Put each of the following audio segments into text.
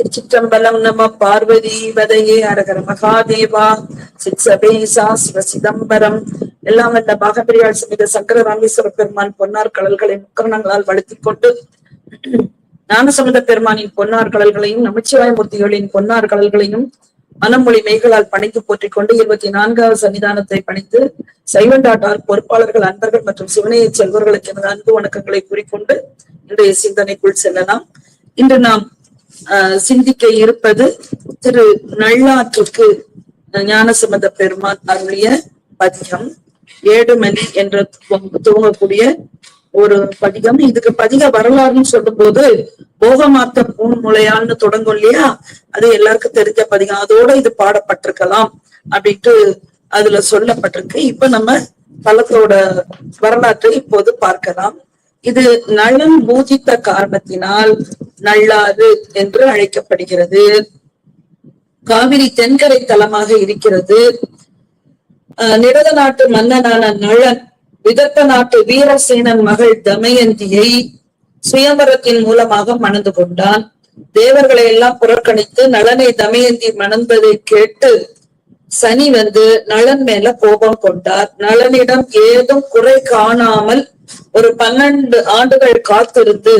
திருச்சிற்றம்பலம் நம பார்வதி வதையே அரகர மகாதேவா. சிற்சபேசா சிவ சிதம்பரம். எல்லாம் வந்த பாகப்பிரியாள் சமித சங்கர ராமேஸ்வர பெருமான் பொன்னார் கடல்களை முக்கரணங்களால் வளர்த்தி கொண்டு ஞானசமுத பெருமானின் பொன்னார் கடல்களையும் நமச்சிவாய மூர்த்திகளின் பொன்னார் கடல்களையும் மனமொழி மெய்களால் பணித்து போற்றிக் கொண்டு இருபத்தி நான்காவது சன்னிதானத்தை பணித்து சைவண்டாட்டார் பொறுப்பாளர்கள் அன்பர்கள் மற்றும் சிவனையைச் செல்வர்களுக்கு எனது அன்பு வணக்கங்களை கூறிக்கொண்டு இன்றைய சிந்தனைக்குள் செல்லலாம். இன்று நாம் சிந்திக்க இருப்பது திரு நள்ளாற்றுக்கு ஞானசம்பந்த பெருமான் அருளிய பதிகம். ஏடுமணி என்ற துவங்கக்கூடிய ஒரு பதிகம். இதுக்கு பதிக வரலாறுன்னு சொல்லும் போது போகமாத்த பூன்முளையால்னு தொடங்கும் இல்லையா? அது எல்லாருக்கும் தெரிஞ்ச பதிகம். அதோட இது பாடப்பட்டிருக்கலாம் அப்படின்ட்டு அதுல சொல்லப்பட்டிருக்கு. இப்ப நம்ம தலத்தோட வரலாற்றை இப்போது பார்க்கலாம். இது நலன் பூஜித்த காரணத்தினால் நல்லாறு என்று அழைக்கப்படுகிறது. காவிரி தென்கரை தலமாக இருக்கிறது. நிரத நாட்டு மன்னனான நளன் விதர்த்த நாட்டு வீரசேனன் மகள் தமயந்தியை சுயம்பரத்தின் மூலமாக மணந்து கொண்டான். தேவர்களை எல்லாம் புறக்கணித்து நளனை தமயந்தி மணந்ததை கேட்டு சனி வந்து நளன் மேல கோபம் கொண்டார். நளனிடம் ஏதும் குறை காணாமல் ஒரு பன்னெண்டு ஆண்டுகள் காத்திருந்து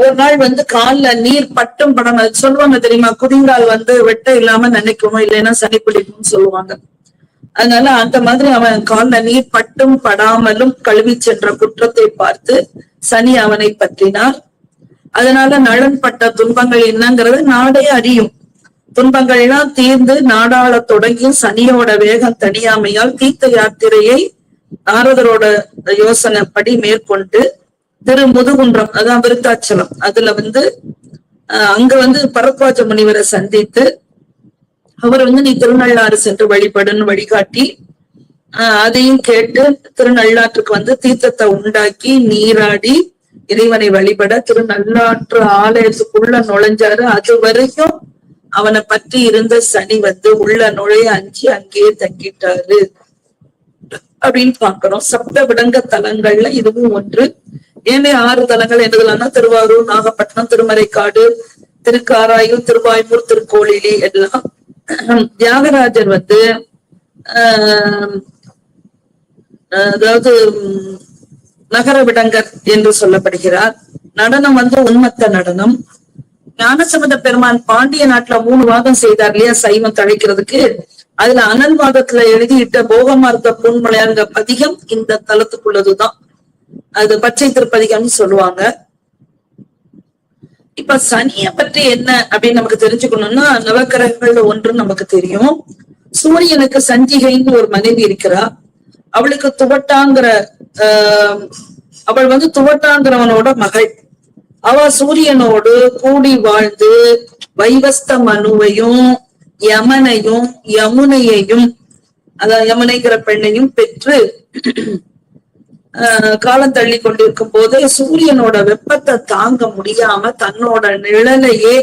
ஒரு நாள் வந்து காலில் நீர் பட்டும் படம் சொல்லுவாங்க தெரியுமா? குதிங்கால் வந்து வெட்ட இல்லாம நினைக்குமோ இல்லைன்னா சனி பிடிக்கும்னு சொல்லுவாங்க. அதனால அந்த மாதிரி அவன் காலில் நீர் பட்டும் படாமலும் கழுவி சென்ற குற்றத்தை பார்த்து சனி அவனை பற்றினார். அதனால நலன் பட்ட துன்பங்கள் என்னங்கிறது நாடே அறியும். துன்பங்கள்லாம் தீர்ந்து நாடாள தொடங்கி சனியோட வேகம் தனியாமையால் தீர்த்த யாத்திரையை நாரதரோட யோசனைப்படி மேற்கொண்டு திரு முதுகுன்றம் அதான் விருத்தாச்சலம் அதுல வந்து அங்க வந்து பரத்வாஜ முனிவரை சந்தித்து அவர் வந்து நீ திருநள்ளாறு சென்று வழிபடுன்னு வழிகாட்டி ஆஹ் அதையும் கேட்டு திருநள்ளாற்றுக்கு வந்து தீர்த்தத்தை உண்டாக்கி நீராடி இறைவனை வழிபட திருநள்ளாற்று ஆலயத்துக்குள்ள நுழைஞ்சாரு. அது வரைக்கும் அவனை பற்றி இருந்த சனி வந்து உள்ள நுழைய அஞ்சு அங்கேயே தங்கிட்டாரு. அப்படின்னு பாக்குறோம் சப்த விடங்க தலங்கள்ல இதுவும் ஒன்று. ஏனே ஆறு தலங்கள் என்னதுலாம்னா திருவாரூர் நாகப்பட்டினம் திருமறைக்காடு திருக்காராயூர் திருவாய்மூர் திருக்கோளிலி எல்லாம். தியாகராஜர் வந்து ஆஹ் அதாவது நகர விடங்கர் என்று சொல்லப்படுகிறார். நடனம் வந்து உன்மத்த நடனம். ஞானசம்பந்த பெருமான் பாண்டிய நாட்டுல மூணு வாதம் செய்தார் இல்லையா? சைவம் தழைக்கிறதுக்கு. அதுல அனல் வாதத்துல எழுதியிட்ட போகமார்க்க பொன்மலையாங்க பதிகம் இந்த தலத்துக்குள்ளதுதான் அது பச்சை திருப்பதிகம்னு சொல்லுவாங்க. இப்ப சனிய பற்றி என்ன அப்படின்னு நமக்கு தெரிஞ்சுக்கணும்னா நவக்கிரகங்கள்ல ஒன்று நமக்கு தெரியும். சூரியனுக்கு சஞ்சிகைன்னு ஒரு மனைவி இருக்கிறா. அவளுக்கு துவட்டாங்கிற ஆஹ் அவள் வந்து துவட்டாங்கிறவனோட மகள். அவ சூரியனோடு கூடி வாழ்ந்து வைவஸ்த மனுவையும் யமனையும் யமுனையையும் அதாவது யமுனைங்கிற பெண்ணையும் பெற்று ஆஹ் காலம் தள்ளி கொண்டிருக்கும் போது சூரியனோட வெப்பத்தை தாங்க முடியாம தன்னோட நிழலையே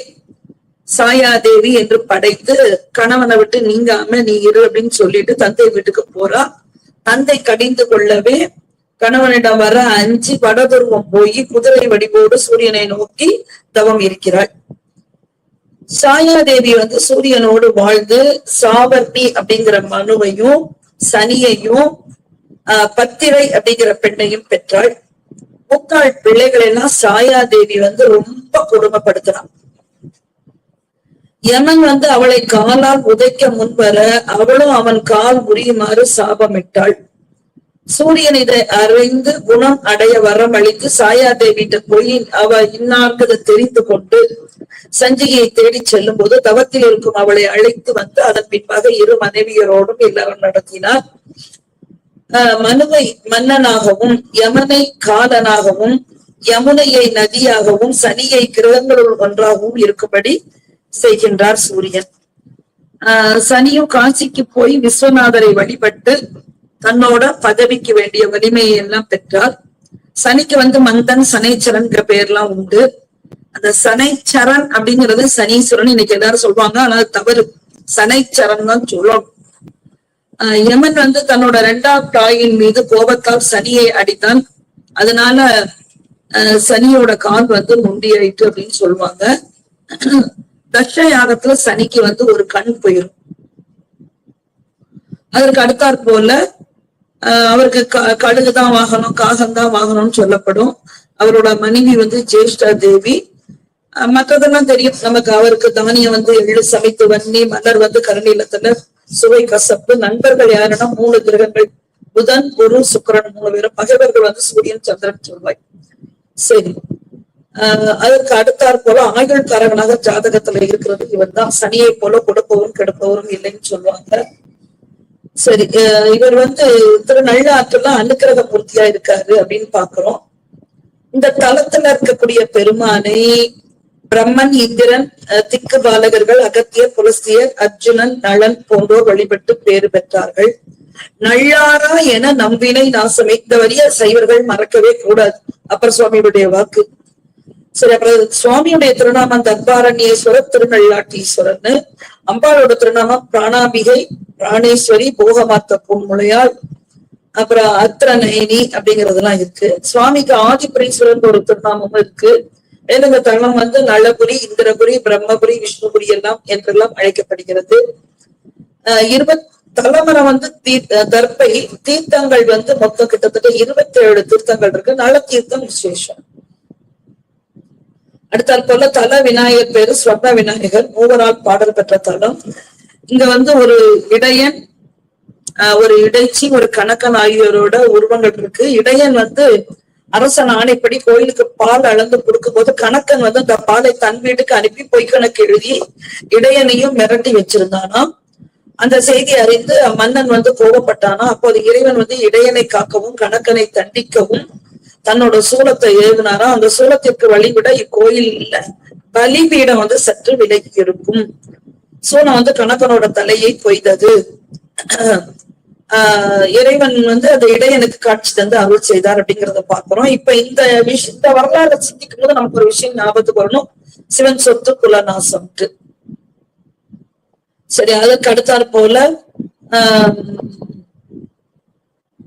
சாயாதேவி என்று படைத்து கணவனை விட்டு நீங்காம நீ இரு அப்படின்னு சொல்லிட்டு தந்தை வீட்டுக்கு போறா. தந்தை கடிந்து கொள்ளவே கணவனிடம் வர அஞ்சு வடதுருவம் போய் குதிரை வடிவோடு சூரியனை நோக்கி தவம் இருக்கிறாள் சாயாதேவி வந்து சூரியனோடு வாழ்ந்து சாவர்த்தி அப்படிங்கிற மனுவையும் சனியையும் ஆஹ் பத்திரை அப்படிங்கிற பெண்ணையும் பெற்றாள். முக்கால் பிள்ளைகள் எல்லாம் சாயாதேவி வந்து ரொம்ப கொடுமைப்படுத்தினான் யமன் வந்து அவளை காலால் உதைக்க முன்வர அவளும் அவன் கால் உரியுமாறு சாபமிட்டாள். சூரியன் இதை அறிந்து குணம் அடைய வரம் அளித்து சாயாதேவிட்ட பொய்யின் அவ இன்னார்க்கு தெரிந்து கொண்டு சஞ்சிகையை தேடி செல்லும் போது தவத்தில் இருக்கும் அவளை அழைத்து வந்து அதன் பின்பாக இரு மனைவியரோடும் எல்லாரும் நடத்தினார். ஆஹ் மனுவை மன்னனாகவும் யமனை காலனாகவும் யமுனையை நதியாகவும் சனியை கிரகங்களுள் ஒன்றாகவும் இருக்கும்படி செய்கின்றார் சூரியன். ஆஹ் சனியும் காசிக்கு போய் விஸ்வநாதரை வழிபட்டு தன்னோட பதவிக்கு வேண்டிய வலிமையை எல்லாம் பெற்றார். சனிக்கு வந்து மந்தன் சனைச்சரன்ங்கிற பெயர்லாம் உண்டு. அந்த சனைச்சரன் அப்படிங்கிறது சனீஸ்வரன் இன்னைக்கு எல்லாரும் சொல்லுவாங்க ஆனா தவறு. சனைச்சரன் தான் சொல்லணும். ஆஹ் யமன் வந்து தன்னோட இரண்டாம் தாயின் மீது கோபத்தால் சனியை அடித்தான். அதனால சனியோட கால் வந்து நொண்டியாயிட்டு அப்படின்னு சொல்லுவாங்க தட்ச யாகத்துல சனிக்கு வந்து ஒரு கண் போயிரும். அதற்கு அடுத்தாற் போல ஆஹ் அவருக்கு க- கழுகுதான் வாகனம் காகம்தான் வாகனம்னு சொல்லப்படும். அவரோட மனைவி வந்து ஜேஷ்டா தேவி. மற்றதெல்லாம் தெரியும். நமக்கு அவருக்கு தானியம் வந்து எள்ளு சமைத்து வன்னி மலர் வந்து கருநீலத்துல சுவை கசப்பு. நண்பர்கள் யாருன்னா மூணு கிரகங்கள். புதன் குரு சுக்கிரன் மூணு பேரும். பகைவர்கள் வந்து சூரியன் சந்திரன் சொல்வாய். சரி. ஆஹ் அதற்கு அடுத்தாற் போல ஆயுள்காரகனாக ஜாதகத்துல இருக்கிறது இவன் தான் சனியை போல கொடுப்பவரும் கெடுப்பவரும் இல்லைன்னு சொல்லுவாங்க. சரி இவர் வந்து திரு நல்லாற்றுல அனுக்கிரக மூர்த்தியா இருக்காரு அப்படின்னு பாக்குறோம். இந்த தலத்துல இருக்கக்கூடிய பெருமானை பிரம்மன் இந்திரன் திக்கு பாலகர்கள் அகத்திய புலஸ்தியர் அர்ஜுனன் நளன் போன்றோர் வழிபட்டு பேறு பெற்றார்கள். நல்லாரா என நம்பினை நாசமே. இந்த வரிய சைவர்கள் மறக்கவே கூடாது. அப்பர் சுவாமியுடைய வாக்கு. சரி அப்புறம் சுவாமியுடைய திருநாமம் தர்பாரண்யேஸ்வரர் திருநள்ளாட்டீஸ்வரர்னு. அம்பாளோட திருநாமம் பிராணாம்பிகை. பிராணேஸ்வரி போகமாத்த பொன்முளையாள் அப்புறம் அத்திரநயனி அப்படிங்கறதெல்லாம் இருக்கு. சுவாமிக்கு ஆதிபுரீஸ்வரன் ஒரு திருநாமமும் இருக்கு. மேலும் இந்த தலம் வந்து நலபுரி இந்திரபுரி பிரம்மபுரி விஷ்ணுபுரி எல்லாம் என்றெல்லாம் அழைக்கப்படுகிறது. அஹ் இருபத் தலைமரம் வந்து தீ அஹ் தர்ப்பை தீர்த்தங்கள் வந்து மொத்தம் கிட்டத்தட்ட இருபத்தி ஏழு தீர்த்தங்கள் இருக்கு. நல தீர்த்தம் விசேஷம். அடுத்தாற் போல தல விநாயகர் பேரு ஸ்வர்ண விநாயகர். மூவரால் பாடல் பெற்ற தலம். இங்க வந்து ஒரு இடையன் ஒரு இடைச்சி ஒரு கணக்கன் ஆகியோரோட உருவங்கள் இருக்கு. இடையன் வந்து அரசன் ஆணைப்படி கோயிலுக்கு பால் அளந்து கொடுக்கும் போது கணக்கன் வந்து அந்த பாலை தன் வீட்டுக்கு அனுப்பி பொய்க்கணக்கு எழுதி இடையனையும் மிரட்டி வச்சிருந்தானா அந்த செய்தி அறிந்து மன்னன் வந்து கோபப்பட்டானா அப்போது இறைவன் வந்து இடையனை காக்கவும் கணக்கனை தண்டிக்கவும் தன்னோட சூலத்தை எழுதினாரா அந்த சூலத்திற்கு வழிவிட இக்கோயில்ல பலிபீடம் வந்து சற்று விலகி இருக்கும். சூலம் வந்து கணக்கனோட தலையை கொய்தது. ஆஹ் இறைவன் வந்து அந்த இடையனுக்கு காட்சி தந்து அருள் செய்தார் அப்படிங்கறத பாக்குறோம் இப்ப இந்த விஷயம் இந்த வரலாறு சிந்திக்கும் போது நமக்கு ஒரு விஷயம் ஞாபகத்துக்கு வரணும். சிவன் சொத்து குலநாசம்ட்டு சரி அதுக்கு அடுத்தாற் போல ஆஹ்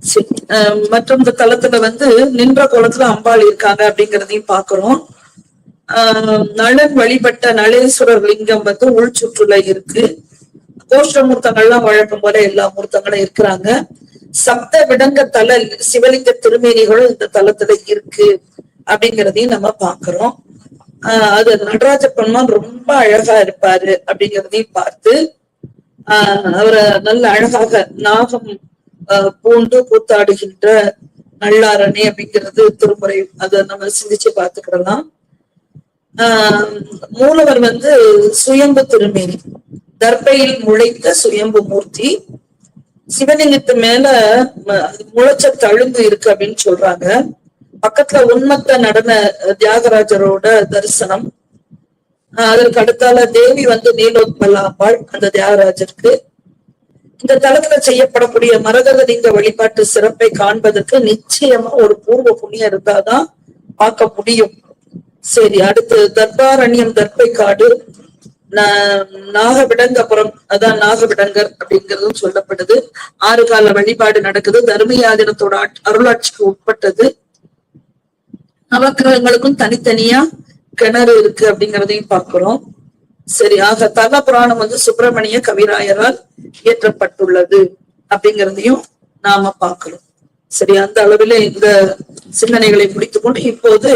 சரி, ஆஹ் மற்றும் இந்த தலத்துல வந்து நின்ற கோலத்துல அம்பாள் இருக்காங்க அப்படிங்கறதையும் பாக்குறோம் ஆஹ் நளன் வழிபட்ட நளேஸ்வரர் லிங்கம் வந்து உள் சுற்றுல இருக்கு. கோஷ்ட மூர்த்தங்கள்லாம் வழக்கம் போல எல்லா மூர்த்தங்களும் இருக்கிறாங்க. சப்த விடங்க தல சிவலிங்க திருமேனிகளும் இந்த தலத்துல இருக்கு அப்படிங்கிறதையும் நம்ம பாக்குறோம் ஆஹ் அது நடராஜ பெருமான் ரொம்ப அழகா இருப்பாரு அப்படிங்கிறதையும் பார்த்து ஆஹ் அவரை நல்ல அழகாக நாகம் ஆஹ் பூண்டு கூத்தாடுகின்ற நல்லாரணி அப்படிங்கிறது திருமுறை அதை நம்ம சிந்திச்சு பார்த்துக்கிடலாம். மூலவர் வந்து சுயம்பு திருமேனி. தர்பையில் முளைத்த சுயம்பு மூர்த்தி. சிவலிங்கத்து மேல ம- முளைச்ச தழும்பு இருக்கு அப்படின்னு சொல்றாங்க. பக்கத்துல உண்மத்த நடன தியாகராஜரோட தரிசனம். ஆஹ் அதற்கு அடுத்தால தேவி வந்து நீலோத்மலாம்பாள் அந்த தியாகராஜருக்கு. இந்த தளத்துல செய்யப்படக்கூடிய மரகதலிங்க வழிபாட்டு சிறப்பை காண்பதற்கு நிச்சயமா ஒரு பூர்வ புண்ணியம் இருந்தாதான் பார்க்க முடியும். சரி அடுத்து தர்பாரண்யம் தர்பை காடு நாகவிடங்கபுரம் அதான் நாகவிடங்கர் அப்படிங்கறதும் சொல்லப்படுது. ஆறு கால வழிபாடு நடக்குது. தர்மயாதினத்தோட அருளாட்சிக்கு உட்பட்டது. நவக்கிரகங்களுக்கும் தனித்தனியா கிணறு இருக்கு அப்படிங்கிறதையும் பார்க்கிறோம். சரி ஆக தல புராணம் வந்து சுப்பிரமணிய கவிராயரால் இயற்றப்பட்டுள்ளது அப்படிங்கிறதையும் நாம பார்க்கிறோம். சரி அந்த அளவிலே இந்த சிந்தனைகளை முடித்துக்கொண்டு இப்போது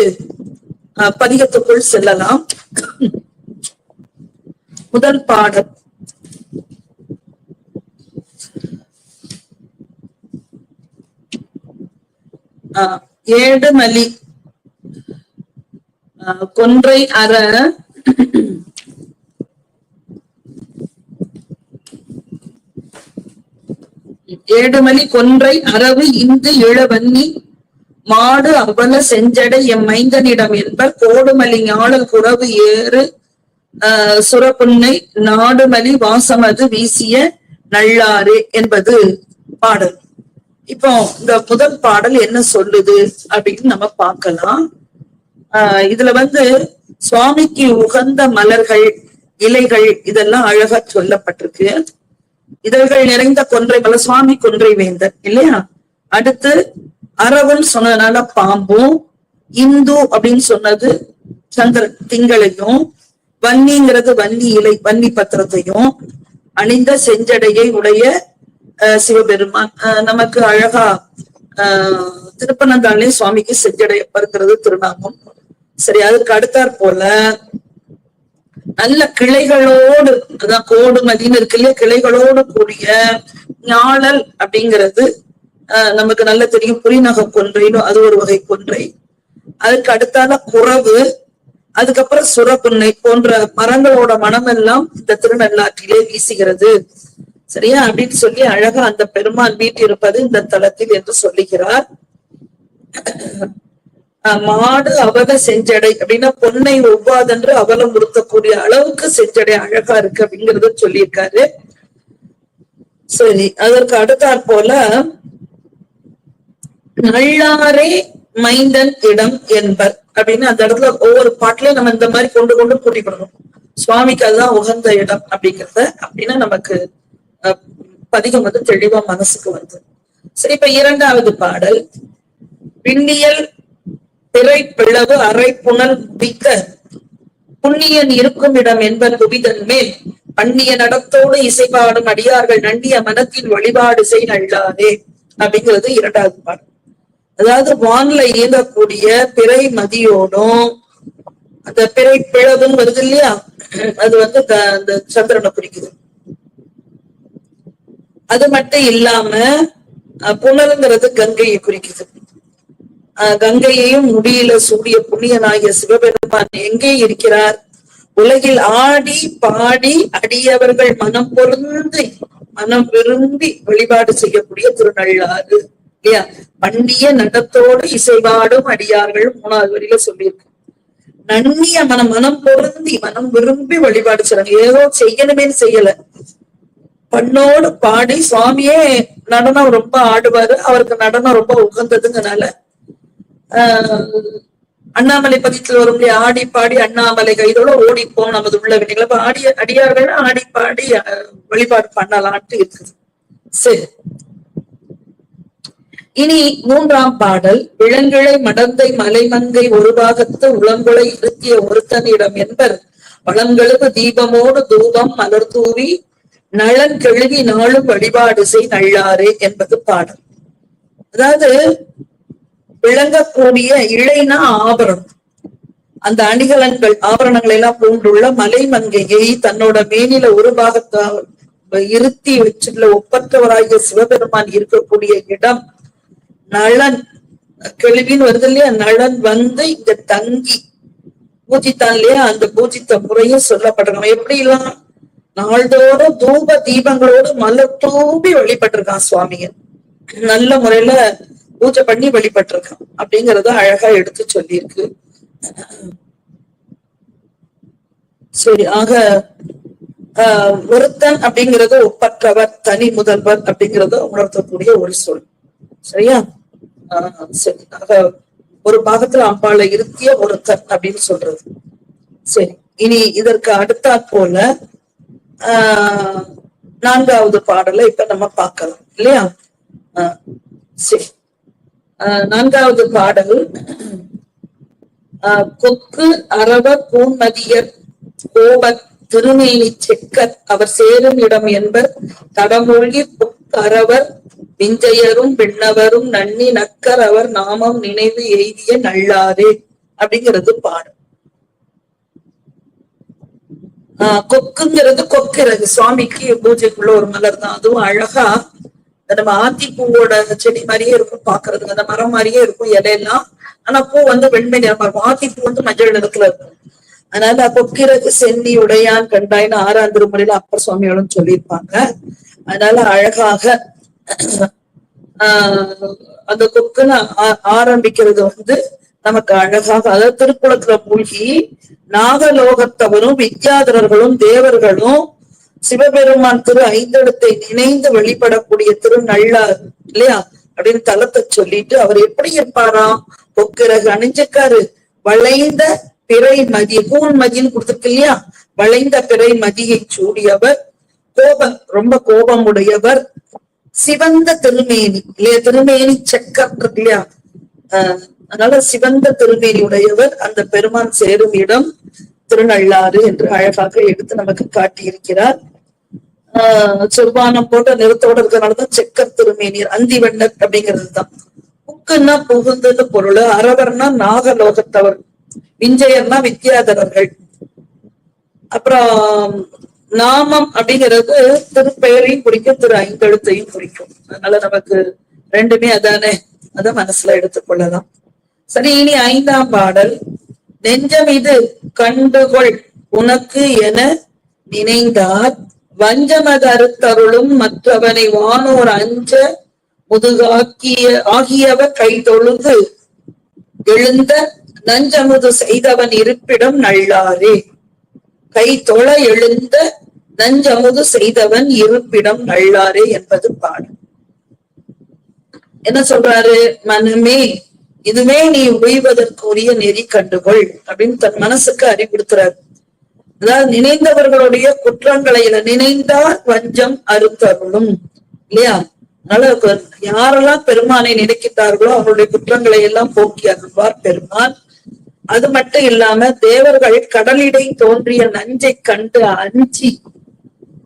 பதிகத்துக்குள் செல்லலாம். முதல் பாடல். ஆஹ், ஏடுமலி ஆஹ், கொன்றை அற. ஏடுமலி கொன்றை அரவு இந்து இளவன்னி மாடு அவல செஞ்சடை எம் மைந்தனிடம் என்பர். கோடுமலி ஞாழல் குறவு ஏறு ஆஹ் சுரப்புன்னை நாடுமலி வாசமது வீசிய நள்ளாறு என்பது பாடல். இப்போ இந்த முதல் பாடல் என்ன சொல்லுது அப்படின்னு நம்ம பார்க்கலாம். ஆஹ் இதுல வந்து சுவாமிக்கு உகந்த மலர்கள் இலைகள் இதெல்லாம் அழகா சொல்லப்பட்டிருக்கு. இதழ்கள் நிறைந்த கொன்றை மலர் சுவாமி கொன்றை வேந்தர் இல்லையா? அடுத்து அரவன் சொன்னதுனால பாம்பும் இந்து அப்படின்னு சொன்னது சந்திர திங்களையும் வன்னிங்கிறது வன்னி இலை வன்னி பத்திரத்தையும் அணிந்த செஞ்சடையை உடைய அஹ், சிவபெருமான். நமக்கு அழகா ஆஹ் திருப்பனந்தாள்லயும் சுவாமிக்கு செஞ்சடையப்பருக்கிறது திருநாமம். சரி அதுக்கு அடுத்தாற் போல நல்ல கிளைகளோடு அதான் கோடு மதின்னு இருக்கு இல்லையா கிளைகளோடு கூடிய ஞாழல் அப்படிங்கிறது நமக்கு நல்ல தெரியும். புரிநக கொன்றைன்னு அது ஒரு வகை கொன்றை. அதுக்கு அடுத்தால குறவு அதுக்கப்புறம் சுரப்புன்னை போன்ற மரங்களோட மனமெல்லாம் இந்த திருநள்ளாற்றிலே வீசுகிறது. சரியா? அப்படின்னு சொல்லி அழகா அந்த பெருமான் வீட்டிருப்பது இந்த தலத்தில் என்று சொல்லுகிறார். மாடு அவல செஞ்சடை அப்படின்னா பொன்னை ஒவ்வாதென்று அவலம் உறுத்தக்கூடிய அளவுக்கு செஞ்சடை அழகா இருக்கு அப்படிங்கறத சொல்லியிருக்காரு. சரி அதற்கு அடுத்தாற் போல நள்ளாரே மைந்தன் இடம் என்பர் அப்படின்னு அந்த இடத்துல ஒவ்வொரு பாட்டுலயும் நம்ம இந்த மாதிரி கொண்டு கொண்டு கூட்டிக்கணும் சுவாமிக்கு அதுதான் உகந்த இடம் அப்படிங்கறத அப்படின்னா நமக்கு பதிகம் வந்து தெளிவா மனசுக்கு வந்து சரி இப்ப இரண்டாவது பாடல். விண்ணியல் பிறை பிளவு அரை புனல் பிக்க புண்ணியன் இருக்கும் இடம் என்பர் குவிதன் மேல். பண்ணிய நடத்தோடு இசைபாடும் அடியார்கள் நண்டிய மனத்தின் வழிபாடு செய் நல்லாதே அப்படிங்கிறது இரண்டாவது பாடல். அதாவது வான்ல இயங்கக்கூடிய பிறை மதியோடும் அந்த பிறை பிளவும் வருது இல்லையா? அது வந்து அந்த சந்திரனை குறிக்குது. அது மட்டும் இல்லாம அஹ், கங்கையை குறிக்குது. கங்கையையும் முடியில சூடிய புண்ணியனாகிய சிவபெருமான் எங்கே இருக்கிறார்? உலகில் ஆடி பாடி அடியவர்கள் மனம் பொருந்தி மனம் விரும்பி வழிபாடு செய்யக்கூடிய திருநள்ளாறு. இல்லையா? பண்ணிய நடத்தோடு இசைவாடும் அடியார்கள் மூணாவது வரியில சொல்லியிருக்கு. நன்னிய மனம் மனம் பொருந்தி மனம் விரும்பி வழிபாடு செய்றாங்க. ஏதோ செய்யணுமேன்னு செய்யல. பண்ணோடு பாடி சுவாமியே நடனம் ரொம்ப ஆடுவாரு. அவருக்கு நடனம் ரொம்ப உகந்ததுங்கனால ஆஹ் அண்ணாமலை பதித்துல வரும் இல்லையா? ஆடி பாடி அண்ணாமலை கைதோட ஓடிப்போம் நமது உள்ள வினைகளை அப்ப ஆடிய அடியார்கள் ஆடி பாடி வழிபாடு பண்ணலான்ட்டு இருக்குது. சரி. இனி மூன்றாம் பாடல் இளங்கிளை மடந்தை மலைமங்கை ஒரு பாகத்து உளங்குலை ஒருத்தனிடம் என்பர். வளங்களுக்கு தீபமோடு தூபம் மலர் தூவி நலன் கெழுவி நாளும் வழிபாடு செய் நள்ளாரே என்பது பாடல். அதாவது விளங்கக்கூடிய இழைனா ஆபரணம். அந்த அணிகலன்கள் ஆபரணங்களை எல்லாம் பூண்டுள்ள மலைமங்கையை தன்னோட மேனில ஒரு பாகத்தால் இருத்தி வச்சுள்ள ஒப்பற்றவராகிய சிவபெருமான் இருக்கக்கூடிய இடம் நலன் கேள்வின்னு வருது இல்லையா? நலன் வந்து இங்க தங்கி. பூஜித்தான் இல்லையா அந்த பூஜித்த முறையும் சொல்லப்படுறோம் எப்படி எல்லாம் நாள்தோறும் தூப தீபங்களோடு மலர் தூவி வழிபட்டிருக்கான் சுவாமிய நல்ல முறையில பூஜை பண்ணி வழிபட்டிருக்கான் அப்படிங்கறத அழகா எடுத்து சொல்லியிருக்கு. சரி ஆக ஆஹ் ஒருத்தன் அப்படிங்கறது ஒப்பற்றவர் தனி முதல்வர் அப்படிங்கறத உணர்த்தக்கூடிய ஒரு சொல். சரியா? ஆஹ் ஒரு பாகத்துல அம்பாளை இருத்திய ஒருத்தர் அப்படின்னு சொல்றது. சரி. இனி இதற்கு அடுத்தாற் போல ஆஹ் நான்காவது பாடலை இப்ப நம்ம பார்க்கலாம். இல்லையா? ஆஹ் சரி. ஆஹ் நான்காவது பாடல். ஆஹ் கொக்கு அரவ பூன்மதியர் கோபத் திருமேனி செக்கர் அவர் சேரும் இடம் என்பர் தடமொழி அரவர் விஞ்சையரும் பின்னவரும் நன்னி நக்கர் அவர் நாமம் நினைவு எய்திய நல்லாரே அப்படிங்கிறது பாடல் ஆஹ் கொக்குங்கிறது கொக்கிறது. சுவாமிக்கு பூஜைக்குள்ள ஒரு மலர் தான். அதுவும் அழகா நம்ம ஆத்தி பூவோட செடி மாதிரியே இருக்கும் பாக்குறதுக்கு. அந்த மரம் மாதிரியே இருக்கும் இலையெல்லாம். ஆனா பூ வந்து வெண்மை நிறமா இருக்கும். ஆத்தி பூ வந்து மஞ்சள் நிறத்துல இருக்கும். அதனால கொக்கிறது சென்னி உடையான் கண்டாயின்னு ஆறாம் திருமுறையில அப்பர் சுவாமியோடும் சொல்லியிருப்பாங்க. அதனால அழகாக ஆஹ் அந்த கொக்குன்னு ஆரம்பிக்கிறது வந்து நமக்கு அழகாக அதாவது திருக்குளத்துல மூழ்கி நாகலோகத்தவரும் வித்யாதரர்களும் தேவர்களும் சிவபெருமான் திரு ஐந்தெழுத்தை நினைந்து வழிபடக்கூடிய திரு நல்லார் இல்லையா? அப்படின்னு தலத்தை சொல்லிட்டு அவர் எப்படி இருப்பாராம் பொக்கிரகு அணிஞ்சுக்காரு வளைந்த பிறை மதி கூன் மதின்னு கொடுத்துருக்கு இல்லையா? வளைந்த பிறை மதியை சூடியவர் கோபம் ரொம்ப கோபம் உடையவர் சிவந்த திருமேனி. இல்லையா? திருமேனி செக்கம் இருக்கு இல்லையா அதனால சிவந்த திருமேனி உடையவர் அந்த பெருமான் சேரும் இடம் திருநள்ளாறு என்று அழகாக எடுத்து நமக்கு காட்டியிருக்கிறார். ஆஹ் சொர்பானம் போட்ட நிறத்தோட இருக்கிறனாலதான் செக்கர் திருமேனியர் அந்தி வெண்ணர் அப்படிங்கிறது தான். புக்குன்னா புகுந்தது பொருள் அரவர்னா நாகலோகத்தவர் விஞ்சயர்னா வித்யாதரர்கள். அப்புறம் நாமம் அப்படிங்கிறது திருப்பெயரையும் குறிக்கும் திரு ஐந்தெழுத்தையும் குறிக்கும். அதனால நமக்கு ரெண்டுமே அதானே? அத மனசுல எடுத்துக்கொள்ளலாம் சரி இனி ஐந்தாம் பாடல். நெஞ்சம் இது கண்டுகொள் உனக்கு என நினைந்தார். வஞ்சமது அறுத்தருளும் மற்றவனை வானோர் அஞ்ச முதுகாக்கிய ஆகியவ கை தொழுது எழுந்த நஞ்சமுது செய்தவன் இருப்பிடம் நல்லாரே. கை தொழ எழுந்த நஞ்சமுது செய்தவன் இருப்பிடம் நல்லாரே என்பது பாடல் என்ன சொல்றாரு? மனமே இதுவே நீ உய்வதற்குரிய நெறி கண்டுகொள் அப்படின்னு தன் மனசுக்கு அறிவுறுத்துறாரு. அதாவது நினைந்தவர்களுடைய குற்றங்களை நினைந்தால் வஞ்சம் அறுத்தருளும் இல்லையா? அதனால யாரெல்லாம் பெருமானை நினைக்கிறார்களோ அவங்களுடைய குற்றங்களை எல்லாம் போக்கி அருள்வார் பெருமான். அது மட்டும் இல்லாம தேவர்கள் கடலிடை தோன்றிய நஞ்சை கண்டு அஞ்சி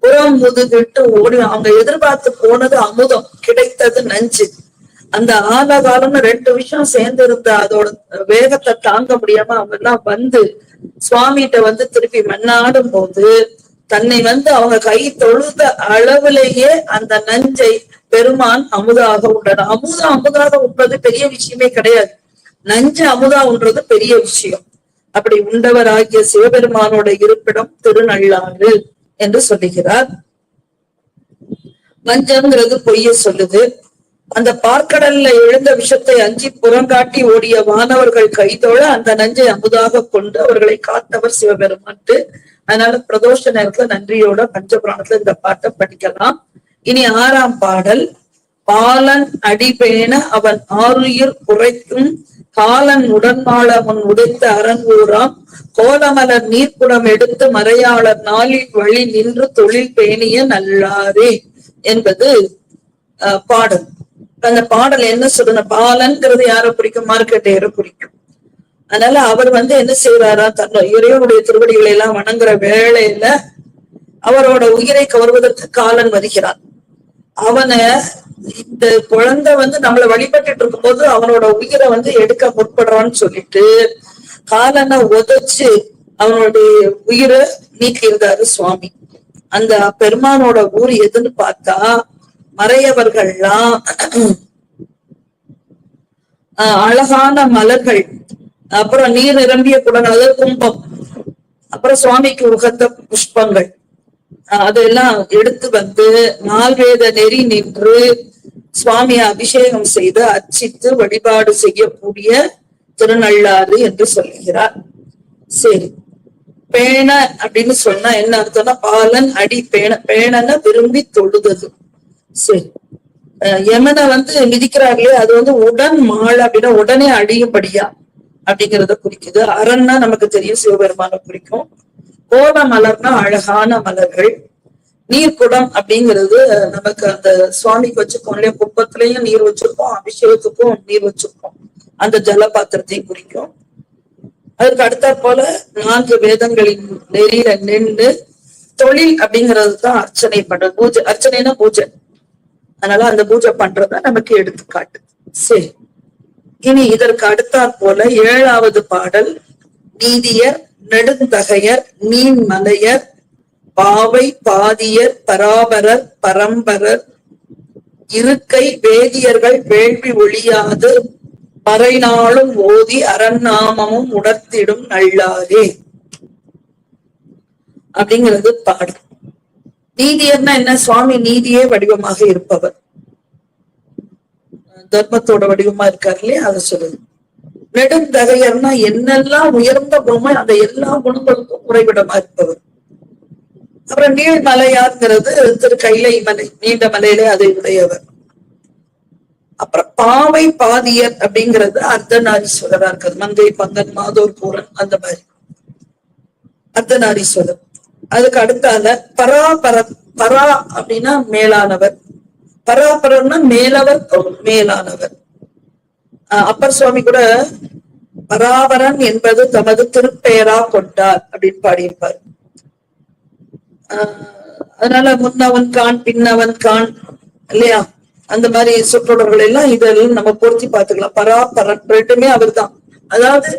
புறம் முதுகிட்டு ஓடி அவங்க எதிர்பார்த்து போனது அமுதம் கிடைத்தது நஞ்சு. அந்த ஆலகாலம்னு ரெண்டு விஷயம் சேர்ந்து இருந்த அதோட வேகத்தை தாங்க முடியாம அவங்க எல்லாம் வந்து சுவாமிகிட்ட வந்து திருப்பி மண்ணாடும் போது தன்னை வந்து அவங்க கை தொழுத அளவுலேயே அந்த நஞ்சை பெருமான் அமுதாக உண்டன. அமுதா அமுதாக உண்பது பெரிய விஷயமே கிடையாது. நஞ்சு அமுதா உண்றது பெரிய விஷயம். அப்படி உண்டவராகிய சிவபெருமானோட இருப்பிடம் திருநள்ளாறு. என்று சொல்லுகிறார். வஞ்சம்ங்கிறது பொய்ய சொல்லுது. அந்த பார்க்கடல்ல எழுந்த விஷத்தை அஞ்சி புறங்காட்டி ஓடிய வானவர்கள் கைதோழ அந்த நஞ்சை அமுதாக கொண்டு அவர்களை காத்தவர் சிவபெருமான்ட்டு. அதனால பிரதோஷ நேரத்துல நன்றியோட பஞ்சபுராணத்துல இந்த பாட்டை படிக்கலாம். இனி ஆறாம் பாடல். பாலன் அடிபேண அவன் ஆறுயிர் குறைக்கும் காலன் உடன்மாள முன் உடைத்த அரங்கூராம் கோலமலர் நீர்க்குடம் எடுத்து மறையாளர் நாளில் வழி நின்று தொழில் பேணிய நல்லாரே என்பது பாடல். அந்த பாடல் என்ன சொல்லுன பாலன்கிறது யாரை குறிக்கும் மார்க்கெட்டையரை குறிக்கும் அதனால அவர் வந்து என்ன செய்யறாரா தன்னோட இறைவனுடைய திருவடிகளை எல்லாம் வணங்குற வேளையில அவரோட உயிரை கவர்வதற்கு காலன் வருகிறான் அவனை இந்த குழந்தை வந்து நம்மள வழிபட்டுட்டு இருக்கும்போது அவனோட உயிரை வந்து எடுக்க முற்படுறான்னு சொல்லிட்டு காலனை உதைச்சு அவனுடைய உயிரை நீக்கியிருந்தாரு சுவாமி. அந்த பெருமானோட ஊர் எதுன்னு பார்த்தா மறையவர்கள்லாம் ஆஹ் அழகான மலர்கள். அப்புறம் நீர் நிரம்பிய குடங்கள் அதாவது கும்பம். அப்புறம் சுவாமிக்கு உகந்த புஷ்பங்கள். அதெல்லாம் எடுத்து வந்து நால்வேத நெறி நின்று சுவாமியை அபிஷேகம் செய்து அர்ச்சித்து வழிபாடு செய்யக்கூடிய திருநள்ளாறு என்று சொல்கிறார். சரி. பேண அப்படின்னு சொன்னா என்ன அர்த்தம்னா பாலன் அடி பேண பேணன விரும்பி தொழுதது. சரி. அஹ் யமனை வந்து மிதிக்கிறார்களே அது வந்து உடன் மாள் அப்படின்னா உடனே அழியும்படியா அப்படிங்கிறத குறிக்குது. அரண்னா நமக்கு தெரியும் சிவபெருமான குறிக்கும். கோல மலர்னா அழகான மலர்கள். நீர்க்குடம் அப்படிங்கிறது நமக்கு அந்த சுவாமிக்கு வச்சுப்போம் இல்லையா? குப்பத்திலையும் நீர் வச்சிருக்கோம் அபிஷேகத்துக்கும் நீர் வச்சிருக்கோம் அந்த ஜலபாத்திரத்தையும் குறிக்கும். அதுக்கு அடுத்த போல நான்கு வேதங்களின் நெறியில நின்று தொழில் அப்படிங்கிறது தான் அர்ச்சனை பண்றது. பூஜை அர்ச்சனைனா பூஜை. அதனால அந்த பூஜை பண்றத நமக்கு எடுத்துக்காட்டு. சரி. இனி இதற்கு அடுத்தாற் போல ஏழாவது பாடல் நீதியர் நெடுந்தகையர் நீன்மலையர் பாவை பாதியர் பராபரர் பரம்பரர் இருக்கை வேதியர்கள் வேள்வி ஒழியாது மறைநாளும் ஓதி அரண்நாமமும் உணர்த்திடும் நல்லாரே. அப்படிங்கிறது பாடல். நீதியர்னா என்ன? சுவாமி நீதியே வடிவமாக இருப்பவர். தர்மத்தோட வடிவமா இருக்கார் இல்லையா? அதை சொல்லுது நெடுந்தகையர்னா என்னெல்லாம் உயர்ந்த குணமோ அந்த எல்லா குணங்களுக்கும் குறைவிடமா இருப்பவர். அப்புறம் நீழ்மலையாங்கிறது திரு கைலை மலை நீண்ட மலையிலே அதை உடையவர். அப்புறம் பாவை பாதியர் அப்படிங்கிறது அர்த்தநாரீஸ்வரரா இருக்கிறது. மங்கை பங்கன் மாதோர் பூரன் அந்த மாதிரி. அர்த்தநாரீஸ்வரர். அதுக்கு அடுத்தால பராபர பரா அப்படின்னா மேலானவர். பராபரம்னா மேலவர் மேலானவர். அப்பர் சுவாமி கூட பராபரன் என்பது தமது திருப்பெயரா கொண்டார் அப்படின்னு பாடியிருப்பார். ஆஹ் அதனால முன்னவன் கான் பின்னவன் கான் இல்லையா? அந்த மாதிரி சொற்றொடர்கள் எல்லாம் இதெல்லாம் நம்ம பொருத்தி பார்த்துக்கலாம். பராபரன் ரெண்டுமே அவர் தான் அதாவது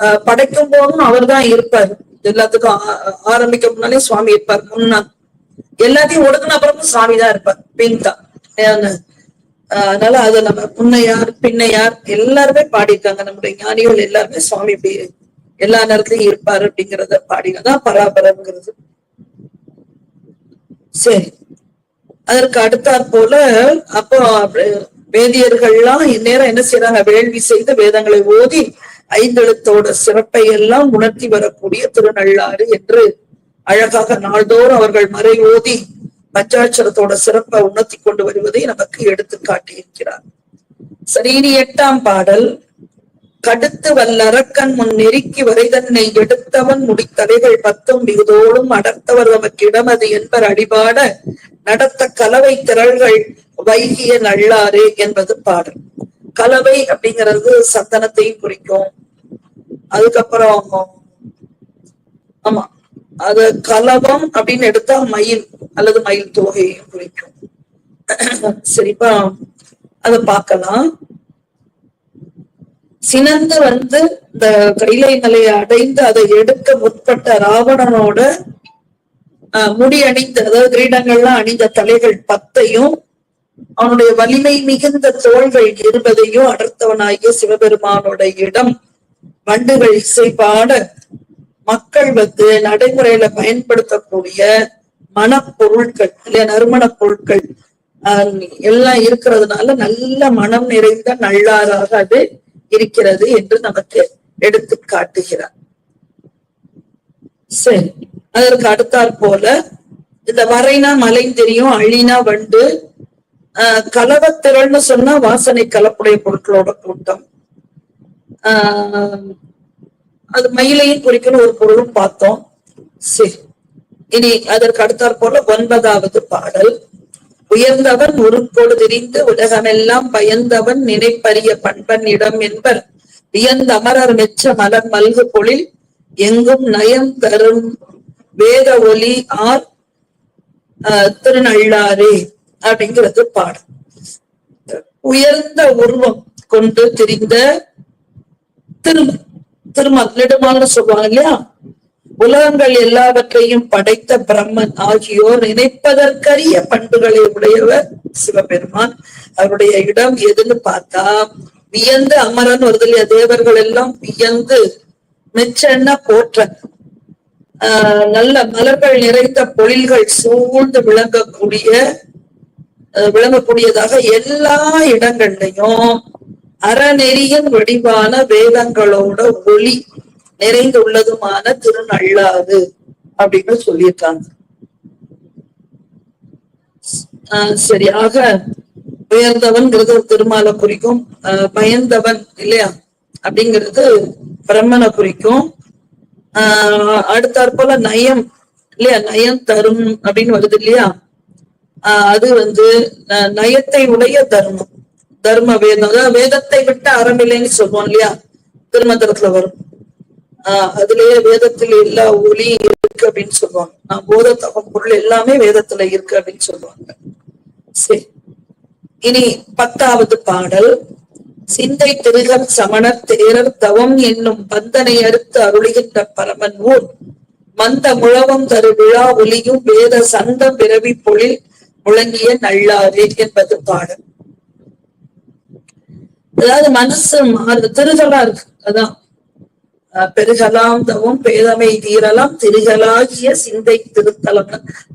ஆஹ் படைக்கும் போதும் அவர் தான் இருப்பார். எல்லாத்துக்கும் ஆரம்பிக்க முன்னாலே சுவாமி இருப்பார். முன்னா. எல்லாத்தையும் ஒடுக்குன அப்புறமும் சுவாமி தான் இருப்பார். பின் தான். அதனால அதை நம்ம முன்னையார் பின்னையார் எல்லாருமே பாடியிருக்காங்க. நம்முடைய ஞானிகள் எல்லாருமே சுவாமி இப்படி எல்லா நேரத்திலையும் இருப்பாரு அப்படிங்கிறத பாடினதான் பராபரம்ங்கிறது. சரி. அதற்கு அடுத்தாற் போல அப்போ வேதியர்கள்லாம் இந்நேரம் என்ன செய்யறாங்க வேள்வி செய்து வேதங்களை ஓதி ஐந்தெழுத்தோட சிறப்பை எல்லாம் உணர்த்தி வரக்கூடிய திருநள்ளாறு என்று அழகாக நாள்தோறும் அவர்கள் மறை ஓதி பஞ்சாட்சரத்தோட சிறப்பை உணர்த்தி கொண்டு வருவதை நமக்கு எடுத்து காட்டியிருக்கிறார். சரி இனி எட்டாம் பாடல் கடுத்து வல்லரக்கன் முன் நெருக்கி வரை தன்னை எடுத்தவன் முடித்தலைகள் பத்தும் மிகுதோடும் அடர்த்தவர் தமக்கு இடமது என்பர் அடிபாட நடத்த கலவை திரள்கள் வைகிய நள்ளாறு என்பது பாடல். கலவை அப்படிங்கிறது சந்தனத்தையும் குறிக்கும். அதுக்கப்புறம் ஆமா அது கலவம் அப்படின்னு எடுத்தா மயில் அல்லது மயில் தோகையையும் குறிக்கும். சரிப்பா? அத பார்க்கலாம். சினந்து வந்து இந்த கைலை மலையை அடைந்து அதை எடுக்க முற்பட்ட ராவணனோட முடி அணிந்த அதாவது கிரீடங்கள்லாம் அணிந்த தலைகள் பத்தையும் அவனுடைய வலிமை மிகுந்த தோள்கள் இருபதையும் அடர்த்தவனாகிய சிவபெருமானோட இடம் வண்டுகள் இசைப்பாட மக்கள் வந்து நடைமுறையில பயன்படுத்தக்கூடிய மனப்பொருட்கள் இல்லையா நறுமணப் பொருட்கள் எல்லாம் இருக்கிறதுனால நல்ல மனம் நிறைந்த நல்லாராக அது இருக்கிறது என்று நமக்கு எடுத்து காட்டுகிறார். சரி அதற்கு அடுத்தாற் போல இந்த வரைனா மலை தெரியும் அழினா வண்டு ஆஹ் கலவத்திரள்னு சொன்னா வாசனை கலப்புடைய பொருட்களோட கூட்டம். ஆஹ் அது மயிலையும் குறிக்கணும் ஒரு பொருளும் பார்த்தோம். சரி. இனி அதற்கு அடுத்தாற் போல ஒன்பதாவது பாடல். உயர்ந்தவன் உருக்கோடு திரிந்து உலகமெல்லாம் பயந்தவன் நினைப்பரிய பண்பன் இடம் என்பர். வியந்த அமரர் மெச்ச மலர் மல்கு பொழில் எங்கும் நயம் தரும் வேத ஒலி ஆர் திருநள்ளாரே அப்படிங்கிறது பாடல். உயர்ந்த உருவம் கொண்டு திரிந்த திரும திரும்ப நெடுமால்னு சொல்லுவாங்க இல்லையா? உலகங்கள் எல்லாவற்றையும் படைத்த பிரம்மன் ஆகியோர் நினைப்பதற்கரிய பண்புகளை உடையவர் சிவபெருமான். அவருடைய இடம் எதுன்னு பார்த்தா வியந்து அமரன் வருது இல்லையா? தேவர்கள் எல்லாம் வியந்து மெச்சென்ன போற்ற ஆஹ் நல்ல மலர்கள் நிறைந்த பொழில்கள் சூழ்ந்து விளங்கக்கூடிய விளங்கக்கூடியதாக எல்லா இடங்கள்லையும் அறநெறியின் வடிவான வேதங்களோட ஒளி நிறைந்துள்ளதுமான திருநள்ளாறு அப்படின்னு சொல்லியிருக்காங்க. ஆஹ் சரியாக உயர்ந்தவன்கிறது திருமாலை குறிக்கும் ஆஹ் பயந்தவன் இல்லையா? அப்படிங்கிறது பிரம்மனை குறிக்கும். ஆஹ் அடுத்தாற்போல நயம் இல்லையா? நயம் தரும் அப்படின்னு வருது இல்லையா? ஆஹ் அது வந்து ந- நயத்தை உடைய தர்மம். தர்ம வேதம் அதாவது வேதத்தை விட்டு அறமில்லைன்னு சொல்லுவோம் இல்லையா? திருமந்திரத்துல வரும். ஆஹ் அதுலயே வேதத்துல எல்லா ஒளியும் இருக்கு அப்படின்னு சொல்லுவாங்க. நான் போதத்தகம் பொருள் எல்லாமே வேதத்துல இருக்கு அப்படின்னு சொல்லுவாங்க. சரி. இனி பத்தாவது பாடல். சிந்தை திருகர் சமணர் தேரர் தவம் என்னும் பந்தனை அறுத்து அருளுகின்ற பரமன் ஊர். மந்த முழவம் தரு விழா ஒலியும் வேத சந்தம் பிறவி பொழில் முழங்கிய நல்லாரே என்பது பாடல். அதாவது மனசு மாறுது. திருகலா இருக்கு. அதான். பெருகலாம் தவம் பேதமை தீரலாம் திருகலாகிய சிந்தை திருத்தலம்.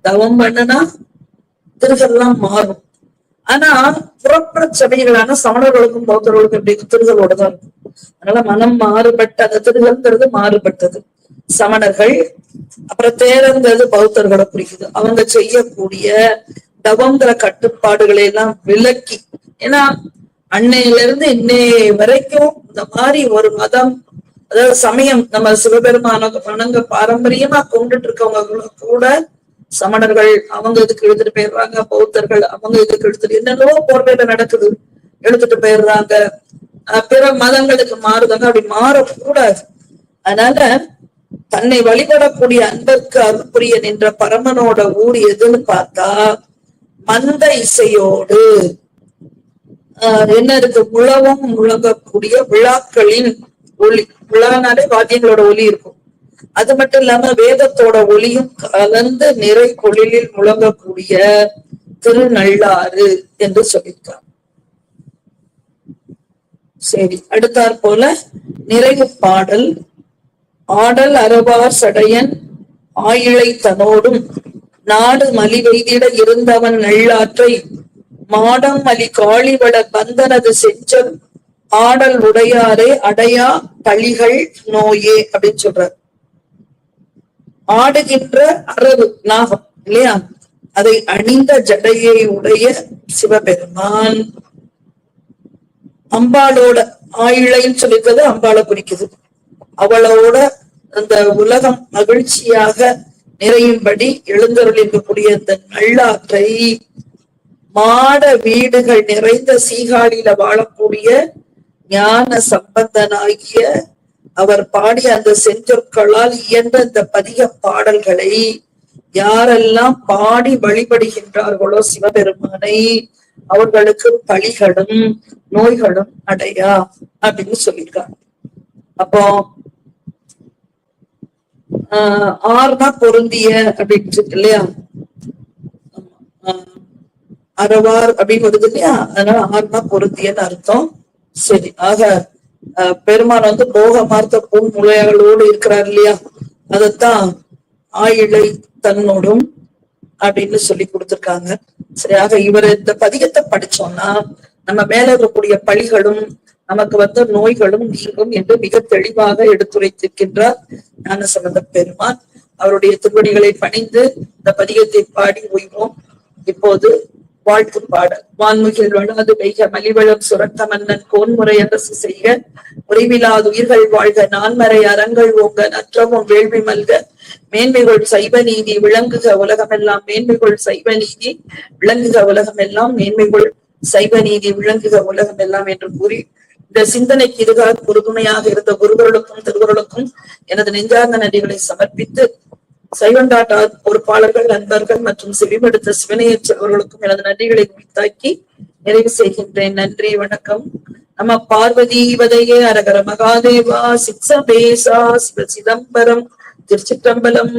தவம் பண்ணுனா திருகலாம் மாறும். ஆனா புறப்புற சபைகளான சமணர்களுக்கும் பௌத்தர்களுக்கும் எப்படி திருகளோட தான் இருக்கும் அதனால மனம் மாறுபட்ட அந்த திருகல்ங்கிறது மாறுபட்டது. சமணர்கள் அப்புறம் தேரங்கிறது பௌத்தர்களை குறிக்குது. அவங்க செய்யக்கூடிய தவங்கிற கட்டுப்பாடுகளை எல்லாம் விலக்கி ஏன்னா அன்னையில இருந்து இன்னை வரைக்கும் இந்த மாதிரி ஒரு மதம் அதாவது சமயம் நம்ம சிவபெருமான வணங்க பாரம்பரியமா கொண்டுட்டு இருக்கவங்க கூட சமணர்கள் அவங்க இதுக்கு எடுத்துட்டு போயிடுறாங்க பௌத்தர்கள் அவங்க இதுக்கு எழுத்துட்டு என்னென்னவோ போர்வையில நடக்குது எடுத்துட்டு போயிடுறாங்க. அஹ், பிற மதங்களுக்கு மாறுதாங்க அப்படி மாறக்கூடாது. அதனால தன்னை வழிபடக்கூடிய அன்பர்க்கு அருள்புரிய நின்ற பரமனோட ஊர் எதுன்னு பார்த்தா மந்த இசையோடு. என்ன இருக்கு? உழவும் முழங்கக்கூடிய விழாக்களின் ஒளி விழானாலே வாத்தியங்களோட ஒலி இருக்கும். அது மட்டும் இல்லாம வேதத்தோட ஒளியும் கலந்து நிறை கொழிலில் முழங்கக்கூடிய திருநள்ளாறு என்று சொல்லியிருக்காங்க. சரி அடுத்தாற் போல நிறைவு பாடல். ஆடல் அறவார் சடையன் ஆயிழை தனோடும் நாடு மலிவெய்திட இருந்தவன் நல்லாற்றை மாடம் அலி காளிவள பந்தனது செஞ்சல் ஆடல் உடையாரே அடையா பழிகள் நோயே அப்படின்னு சொல்றார். ஆடுகின்ற அரவு நாகம் இல்லையா? அதை அணிந்த ஜடையை உடைய சிவபெருமான். அம்பாளோட ஆயிழைன்னு சொல்லிக்கிறது அம்பாளை குறிக்குது. அவளோட அந்த உலகம் மகிழ்ச்சியாக நிறையும்படி எழுந்தருள் இருக்கக்கூடிய அந்த நல்லாற்றை மாட வீடுகள் நிறைந்த சீகாழியில வாழக்கூடிய ஞான சம்பந்தனாகிய அவர் பாடிய அந்த செஞ்சொற்களால் இயன்ற இந்த பதிக பாடல்களை யாரெல்லாம் பாடி வழிபடுகின்றார்களோ சிவபெருமானை அவர்களுக்கு பழிகளும் நோய்களும் அடையா அப்படின்னு சொல்லியிருக்காங்க. அப்போ ஆஹ் ஆறுனா பொருந்திய அப்படின்னு இருக்கு இல்லையா? அறவார் அப்படின்னு வருது இல்லையா? அதனால ஆறுனா பொருந்தியன்னு அர்த்தம். சரி ஆக ஆஹ் பெருமான் வந்து போகமார்த்த பூ முளைகளோடு இருக்கிறார் இல்லையா? அதத்தான் ஆயிழை தன்னோடும் அப்படின்னு சொல்லி கொடுத்திருக்காங்க. சரி ஆக இவர் இந்த பதிகத்தை படிச்சோம்னா நம்ம மேல இருக்கக்கூடிய பழிகளும் நமக்கு வந்த நோய்களும் நீங்கும் என்று மிக தெளிவாக எடுத்துரைத்திருக்கின்றார் ஞான சம்பந்த பெருமான். அவருடைய திருவடிகளை பணிந்து இந்த பதிகத்தை பாடி ஓய்வோம். இப்போது வாழ்த்து பாடல் வான்முகில் வளாது பெய்க மலிவளம் சுரத்த மன்னன் கோன்முறை அரசு செய்க. உறைவிலாது உயிர்கள் வாழ்க நான்மறை அறங்கள் ஓங்க நற்றமும் வேள்வி மல்க. மேன்மைகள் சைவ நீதி விளங்குக உலகமெல்லாம் மேன்மைகள் சைவ நீதி விளங்குக உலகமெல்லாம் மேன்மைகள் சைவ நீதி விளங்குக உலகமெல்லாம் என்று கூறி இந்த சிந்தனைக்கு இதுகாக உறுதுணையாக இருந்த குருவர்களுக்கும் திருவருளுக்கும் எனது நெஞ்சார்ந்த நன்றிகளை சமர்ப்பித்து சைவண்டாட்டா பொறுப்பாளர்கள் நண்பர்கள் மற்றும் செவிமடுத்த சிவனையச் செல்வர்களுக்கும் எனது நன்றிகளை உரித்தாக்கி நிறைவு செய்கின்றேன். நன்றி வணக்கம். நம்ம பார்வதி வதையே அரகர மகாதேவா சிக்ஸபேசா சிவ சிதம்பரம் திருச்சிற்றம்பலம்.